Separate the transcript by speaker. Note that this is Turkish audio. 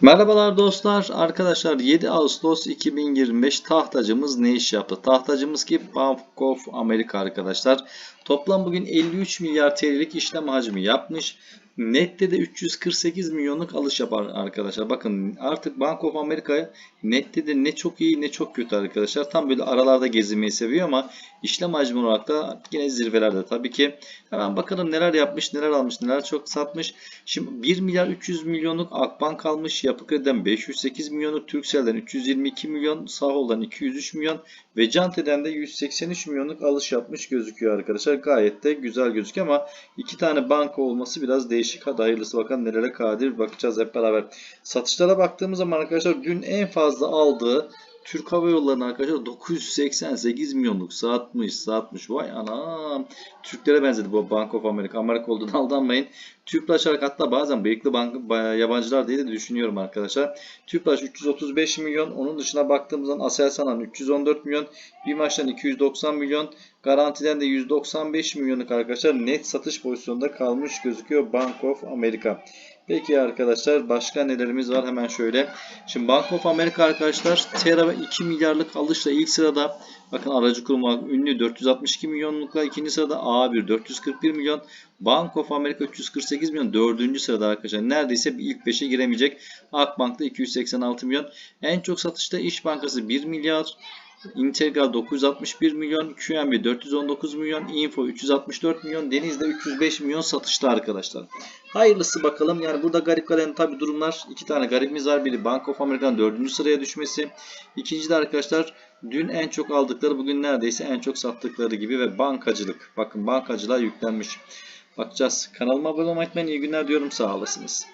Speaker 1: Merhabalar dostlar. Arkadaşlar 7 Ağustos 2025 tahtacımız ne iş yaptı? Tahtacımız ki Bank of America arkadaşlar. Toplam bugün 53 milyar TL'lik işlem hacmi yapmış. Nette de 348 milyonluk alış yapar arkadaşlar. Bakın artık Bank of America nette de ne çok iyi ne çok kötü arkadaşlar. Tam böyle aralarda gezinmeyi seviyor ama işlem hacmi olarak da yine zirvelerde tabii ki. Hemen bakalım neler yapmış, neler almış, neler çok satmış. Şimdi 1 milyar 300 milyonluk Akbank almış. Yapı Kredi'den 508 milyonluk, Turkcell'den 322 milyon, Sahol'dan 203 milyon ve Cante'den de 183 milyonluk alış yapmış gözüküyor arkadaşlar. Gayet de güzel gözüküyor ama iki tane banka olması biraz değişik. Hadi hayırlısı bakalım nelere kadir bakacağız hep beraber. Satışlara baktığımız zaman arkadaşlar dün en fazla aldığı Türk Hava Yolları'nın arkadaşlar 988 milyonluk satmış satmış. Vay anam. Türklere benzedi bu Bank of America. Amerika olduğunu aldanmayın. Tüpraş hatta bazen bıyıklı bank, yabancılar diye de düşünüyorum arkadaşlar. Tüpraş 335 milyon. Onun dışına baktığımız zaman Aselsan'dan 314 milyon. BİMAŞ'tan 290 milyon. Garantiden de 195 milyonluk arkadaşlar net satış pozisyonunda kalmış gözüküyor Bank of America. Peki arkadaşlar başka nelerimiz var hemen şöyle. Şimdi Bank of America arkadaşlar Terra ve 2 milyarlık alışla ilk sırada. Bakın aracı kurum ünlü 462 milyonlukla ikinci sırada A1 441 milyon. Bank of America 348 milyon dördüncü sırada arkadaşlar. Neredeyse bir ilk 5'e giremeyecek. Akbank'ta 286 milyon. En çok satışta İş Bankası 1 milyar. Integral 961 milyon, QNB 419 milyon, Info 364 milyon, Deniz'de 305 milyon satışta arkadaşlar. Hayırlısı bakalım. Yani burada garip gelen tabi durumlar. iki tane garibimiz var. Biri Bank of America'nın 4. sıraya düşmesi. İkinci de arkadaşlar dün en çok aldıkları bugün neredeyse en çok sattıkları gibi ve bankacılık. Bakın bankacılığa yüklenmiş. Bakacağız. Kanalıma abone olmayı unutmayın. İyi günler diyorum. Sağ olasınız.